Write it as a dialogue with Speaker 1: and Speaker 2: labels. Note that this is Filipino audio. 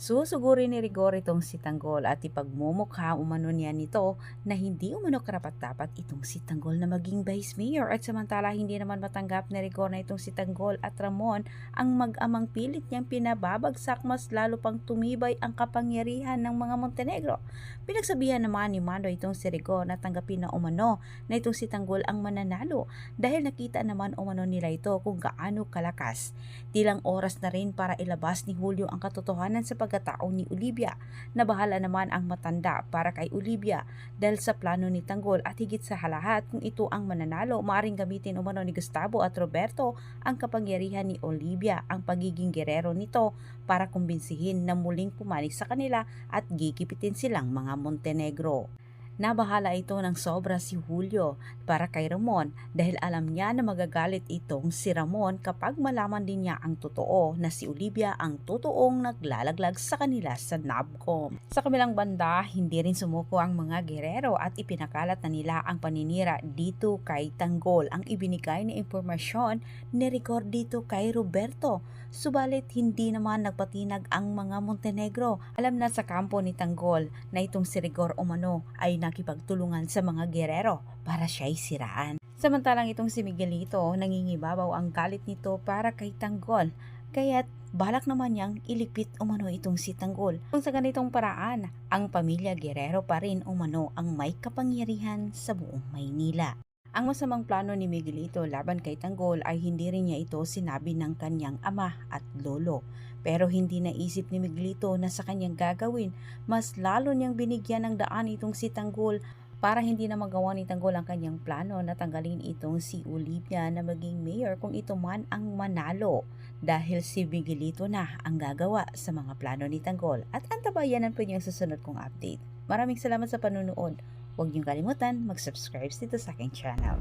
Speaker 1: Susugurin ni Rigor itong si Tanggol at ipagmumukha umano niya nito na hindi umano karapat-dapat itong si Tanggol na maging vice mayor at samantala hindi naman matanggap ni Rigor na itong si Tanggol at Ramon ang mag-amang pilit niyang pinababagsak mas lalo pang tumibay ang kapangyarihan ng mga Montenegro. Pinagsabihan naman ni Mando itong si Rigor na tanggapin na umano na itong si Tanggol ang mananalo dahil nakita naman umano nila ito kung gaano kalakas. Tilang oras na rin para ilabas ni Julio ang katotohanan sa pagkatao ni Olivia na bahala naman ang matanda para kay Olivia dahil sa plano ni Tanggol at higit sa halahat kung ito ang mananalo maaring gamitin umano ni Gustavo at Roberto ang kapangyarihan ni Olivia ang pagiging gerero nito para kumbinsihin na muling pumanig sa kanila at gigipitin silang mga Montenegro. Nabahala ito ng sobra si Julio para kay Ramon dahil alam niya na magagalit itong si Ramon kapag malaman din niya ang totoo na si Olivia ang totoong naglalaglag sa kanila sa NABCOM. Sa kabilang banda, hindi rin sumuko ang mga gerero at ipinakalat na nila ang paninira dito kay Tanggol ang ibinigay na impormasyon ni Rigor dito kay Roberto. Subalit hindi naman nagpatinag ang mga Montenegro. Alam na sa kampo ni Tanggol na itong si Rigor Umano ay nakipagtulungan sa mga gerero para siya'y siraan. Samantalang itong si Miguelito, nangingibabaw ang galit nito para kay Tanggol. Kaya't balak naman niyang ilipit umano itong si Tanggol. Kung sa ganitong paraan, ang pamilya Guerrero pa rin umano ang may kapangyarihan sa buong Maynila. Ang masamang plano ni Miguelito laban kay Tanggol ay hindi rin niya ito sinabi ng kanyang ama at lolo. Pero hindi naisip ni Miguelito na sa kanyang gagawin, mas lalo niyang binigyan ng daan itong si Tanggol para hindi na magawa ni Tanggol ang kanyang plano na tanggalin itong si Olivia na maging mayor kung ito man ang manalo dahil si Miguelito na ang gagawa sa mga plano ni Tanggol at antabayanan po niyo ang susunod kong update. Maraming salamat sa panunood. Huwag niyong kalimutan mag-subscribe dito sa aking channel.